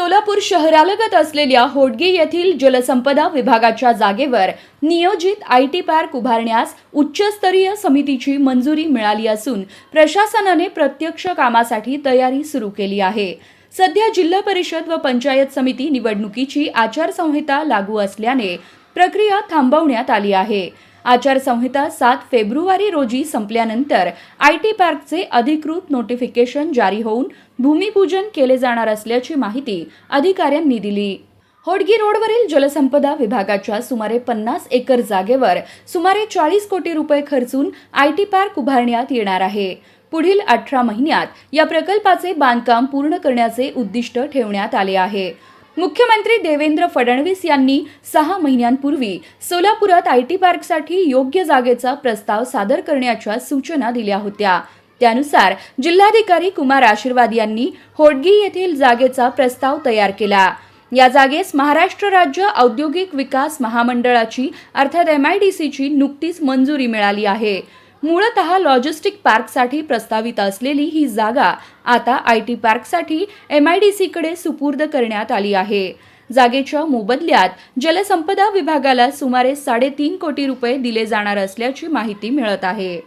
सोलापूर शहरालगत असलेल्या होडगी येथील जलसंपदा विभागाच्या जागेवर नियोजित आय टी पार्क उभारण्यास उच्चस्तरीय समितीची मंजुरी मिळाली असून प्रशासनाने प्रत्यक्ष कामासाठी तयारी सुरू केली आहे. सध्या जिल्हा परिषद व पंचायत समिती निवडणुकीची आचारसंहिता लागू असल्याने प्रक्रिया थांबवण्यात आली आहे. आचारसंहिता सात फेब्रुवारी रोजी संपल्यानंतर आय टी पार्कचे अधिकृत नोटिफिकेशन जारी होऊन भूमिपूजन केले जाणार असल्याची माहिती अधिकाऱ्यांनी दिली. होडगी रोडवरील जलसंपदा विभागाच्या सुमारे पन्नास एकर जागेवर सुमारे चाळीस कोटी रुपये खर्चून आय टी पार्क उभारण्यात येणार आहे. पुढील अठरा महिन्यात या प्रकल्पाचे बांधकाम पूर्ण करण्याचे उद्दिष्ट ठेवण्यात आले आहे. मुख्यमंत्री देवेंद्र फडणवीस यांनी सहा महिन्यांपूर्वी सोलापुरात आय टी पार्कसाठी योग्य जागेचा प्रस्ताव सादर करण्याच्या सूचना दिल्या होत्या. त्यानुसार जिल्हाधिकारी कुमार आशीर्वाद यांनी होडगी येथील जागेचा प्रस्ताव तयार केला. या जागेस महाराष्ट्र राज्य औद्योगिक विकास महामंडळाची अर्थात एम आय डी सीची नुकतीच मंजुरी मिळाली आहे. मूळतः लॉजिस्टिक पार्कसाठी प्रस्तावित असलेली ही जागा आता आय टी पार्कसाठी एम आय डी सीकडे सुपूर्द करण्यात आली आहे. जागेच्या मोबदल्यात जलसंपदा विभागाला सुमारे साडेतीन कोटी रुपये दिले जाणार असल्याची माहिती मिळत आहे.